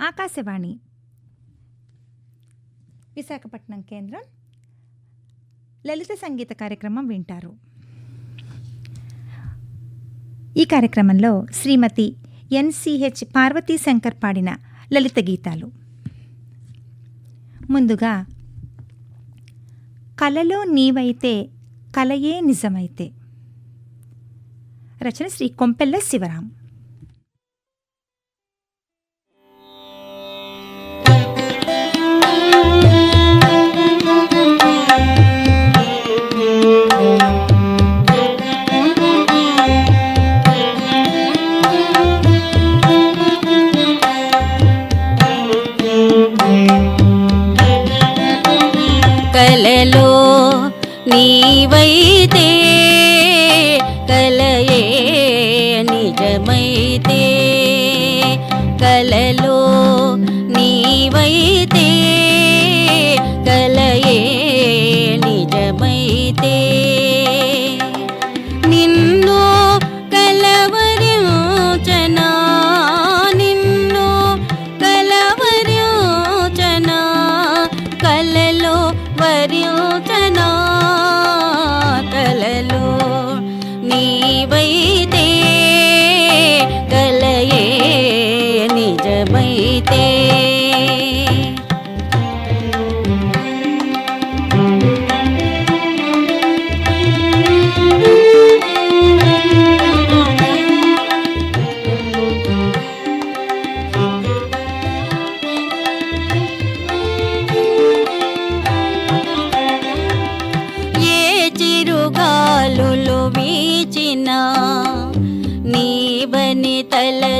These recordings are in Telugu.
ఆకాశవాణి. విశాఖపట్నం కేంద్రం లలిత సంగీత కార్యక్రమం వింటారు. ఈ కార్యక్రమంలో శ్రీమతి ఎన్సిహెచ్ పార్వతీ శంకర్ పాడిన లలిత గీతాలు. ముందుగా కలలో నీవైతే కలయే నిజమైతే. రచన శ్రీ కొంపెల్ల శివరాం.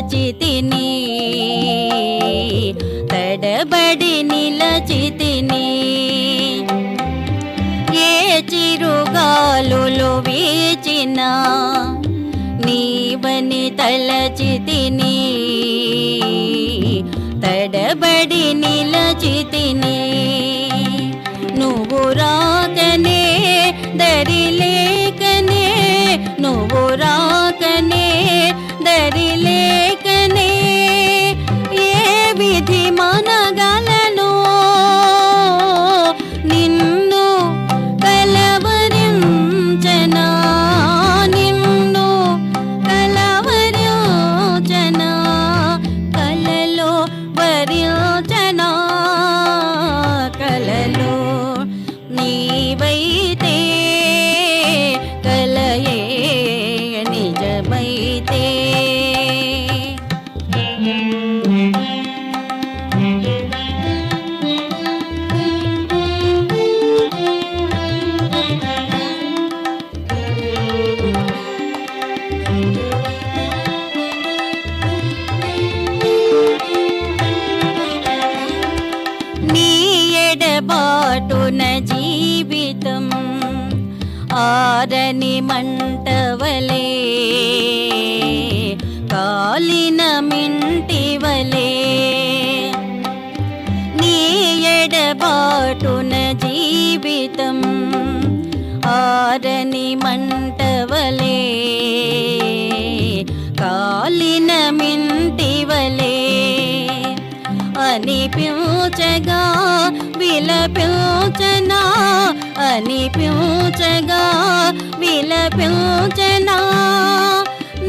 నిలచితిని. తడబడి నిలచితిని. ఏ చిరుగాలులు వీచినా నీవని తలచితిని. తడబడి నిలచితిని. నువ్వు రాకనే దరి లేకనే నువ్వు రాకనే దరి లే ఆరని మంటవలే కాలిన మింటివలే. నీ ఎడబాటున జీవితం ఆరని మంటవలే కాలిన మింటివలే. అనిపించగా విలపించనా అనిపించగా విలపించనా?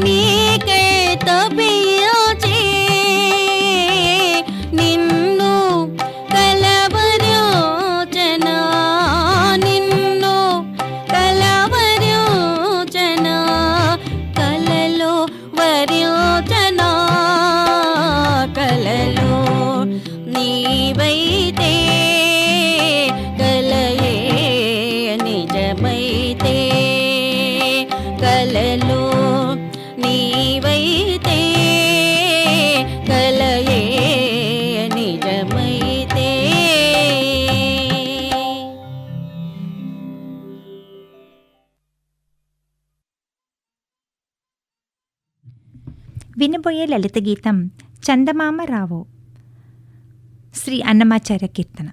నీకే తపియోచే వినబోయే లలిత గీతం చందమామ రావో. శ్రీ అన్నమాచార్య కీర్తన.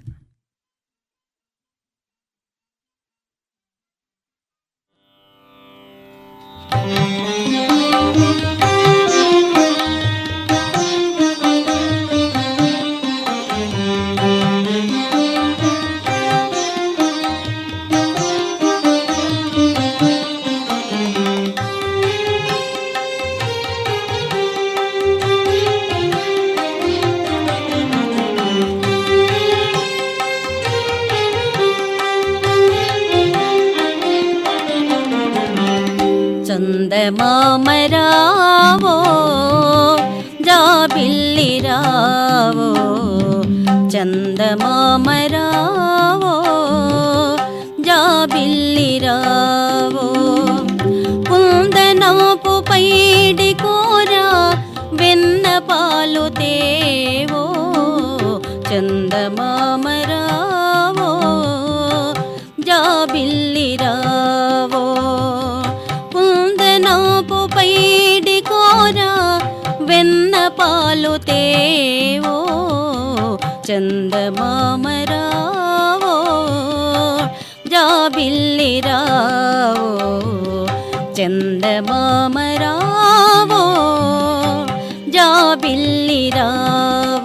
జాబిల్లి రావో చందమామరావో వెన్న పాలు తేవో చందమామరావో జాబిల్లి రావో చందమామరావో జాబిల్లి రావో.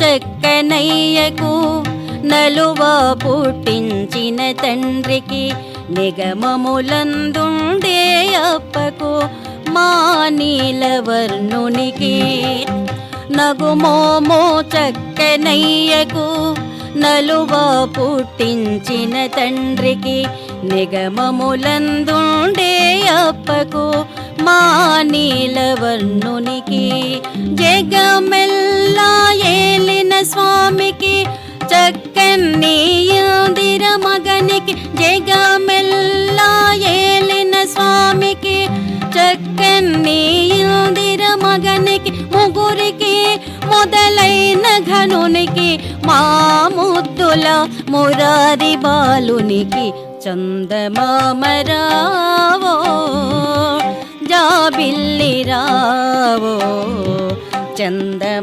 చెక్కనయ్యకు నలువ పుట్టించిన తండ్రికి నిగమములందుండే అప్పకు మా నీలవర్ణునికి నగుమోమో చక్కనయ్యకు నలువ పుట్టించిన తండ్రికి నిగమములందుండే అప్పకు మా నీలవర్ణునికి జగమెల్లా ఏలిన స్వామికి చక్కన్నీయుదిర మగనికి జగమెల్లా ఏలిన స్వామికి చక్కన్నీయుదిర మగనికి ముగురికి మొదలైన ఘనునికి మా ముద్దుల మురారి బాలునికి చందమామరావో జాబిల్లి రావో చందమామరావో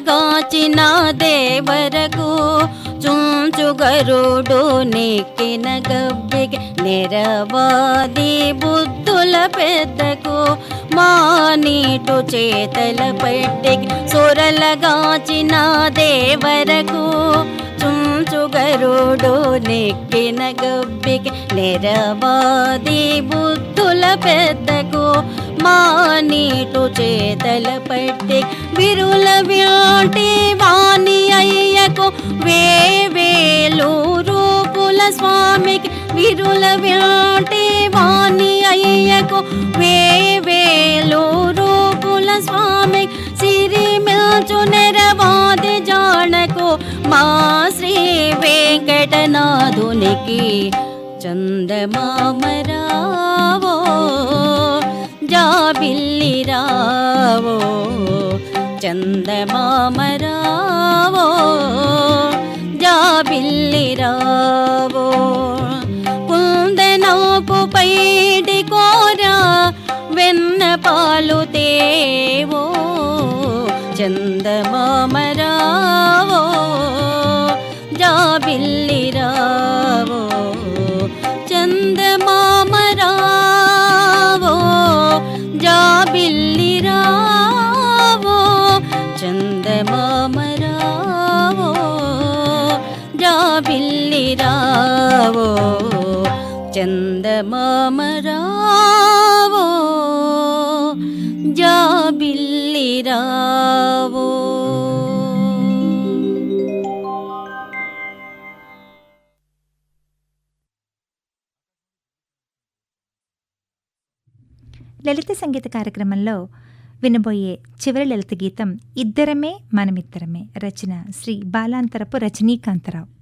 జాబిల్లి రావో సురలగాచిన దేవరకు చుంచుగరుడు నెక్కిన గబ్బికి నిరవాది బుద్ధుల పెద్దకు మానీటు చేతల పెట్టికి సురలగాచిన దేవరకు చుంచుగరుడు నెక్కిన గబ్బికి నిరవాది బుద్ధుల పెద్దకు మా నీటు చేతల పట్టి విరుల వ్యాటి వాణి అయ్యకు వేవేలు రూపుల స్వామికి విరుల వ్యాటి వాణి అయ్యకు వేవేలు రూపుల స్వామికి సిరి మిల్చు నెరవాది జానకు మా శ్రీ వెంకటనాథునికి చందమామరావో జాబిల్లి రావో చందమామరావో జాబిల్లి రావో కుందనాపు పైడి కోరా వెన్న పాలు తేవో చందమామరావో. లలిత సంగీత కార్యక్రమంలో వినబోయే చివరి లలిత గీతం ఇద్దరమే మనమిద్దరమే రచన శ్రీ బాలాంతరపు రజనీకాంతరావు.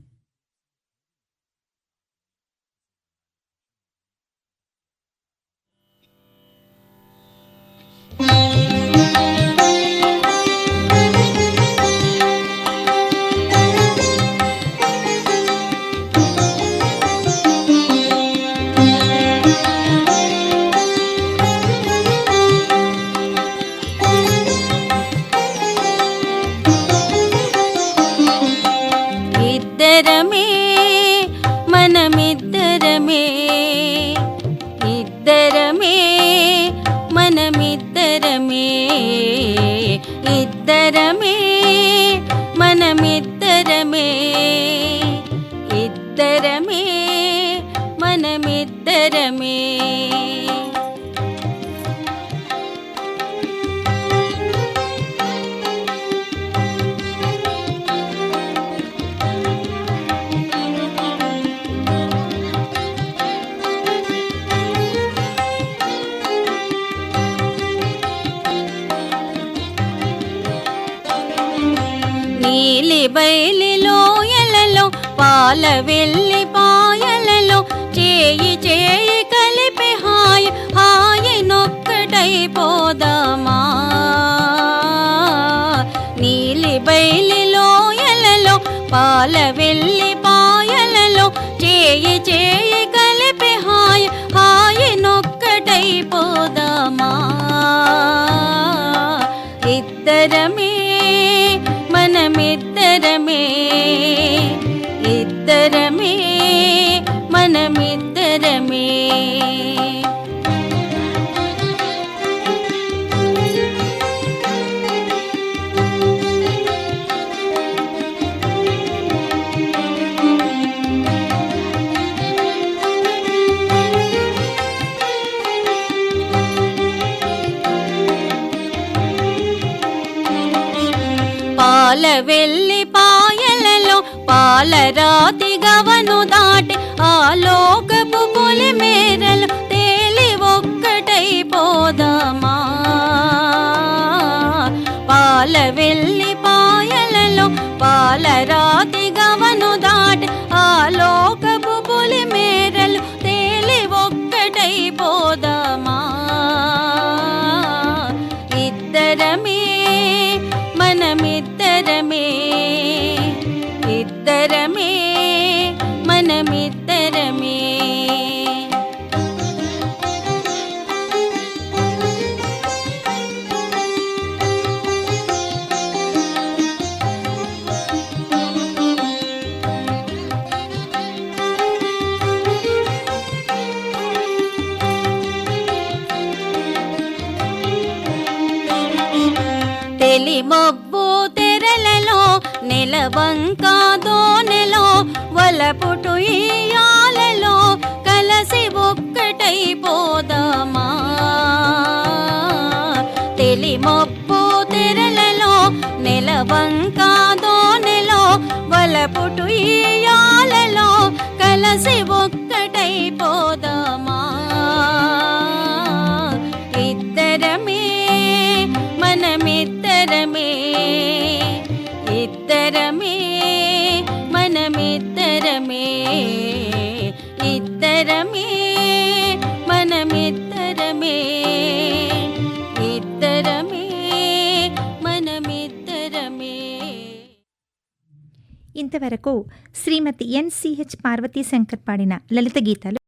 మనమిద్దరమే నీలి లోయలలో పాల వెళ్ళి పాయలలో చేయి చేయి కలిపి హాయ్ హాయి నొక్కటైపోదామా నీలి బయలి లోయలలో పాల వెళ్ళి పాయలలో చేయి చేయి పాల వెళ్ళి పాయలలో పాలరాతి గవను దాటి ఆ లోకపు పులి మేరలు తేలి ఒక్కటైపోదామా పాల వెళ్ళి పాయలలో పాలరా నెలవంక దోనెలో వలపుటు ఇయాలలో కలసి ఒక్కటైపోదామా? తెలి మబ్బు తెరలలో నెలవంక దోనెలో వలపుటు ఇయాలలో కలసి ఒక్కటైపోదామా? మనమిద్దరమే ఇద్దరమే మనమిద్దరమే ఇద్దరమే మనమిద్దరమే. ఇంతవరకు శ్రీమతి ఎన్సిహెచ్ పార్వతీ శంకర్ పాడిన లలిత గీతాలు